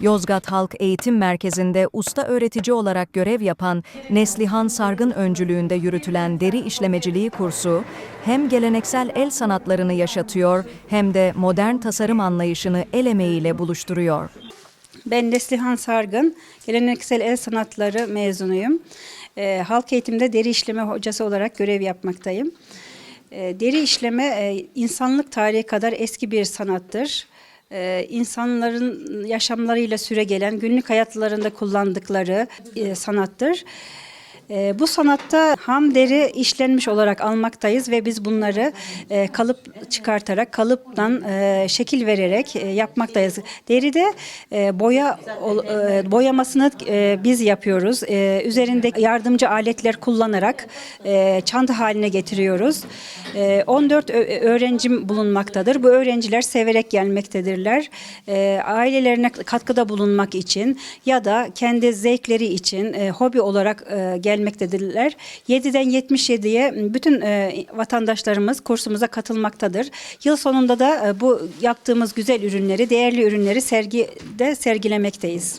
Yozgat Halk Eğitim Merkezi'nde usta öğretici olarak görev yapan Neslihan Sargın öncülüğünde yürütülen deri işlemeciliği kursu hem geleneksel el sanatlarını yaşatıyor hem de modern tasarım anlayışını el emeğiyle buluşturuyor. Ben Neslihan Sargın, geleneksel el sanatları mezunuyum. Ee, halk eğitimde deri işleme hocası olarak görev yapmaktayım. Ee, deri işleme e, insanlık tarihi kadar eski bir sanattır. Ee, insanların yaşamlarıyla süregelen, günlük hayatlarında kullandıkları e, sanattır. Ee, bu sanatta ham deri işlenmiş olarak almaktayız ve biz bunları e, kalıp çıkartarak, kalıptan e, şekil vererek e, yapmaktayız. Deride boya boyamasını biz yapıyoruz. Üzerinde yardımcı aletler kullanarak çanta haline getiriyoruz. E, 14 ö- öğrencim bulunmaktadır. Bu öğrenciler severek gelmektedirler. Ailelerine katkıda bulunmak için ya da kendi zevkleri için hobi olarak e, gelmektedirler. 7'den 77'ye bütün e, vatandaşlarımız kursumuza katılmaktadır. Yıl sonunda da e, bu yaptığımız güzel ürünleri, değerli ürünleri sergide sergilemekteyiz.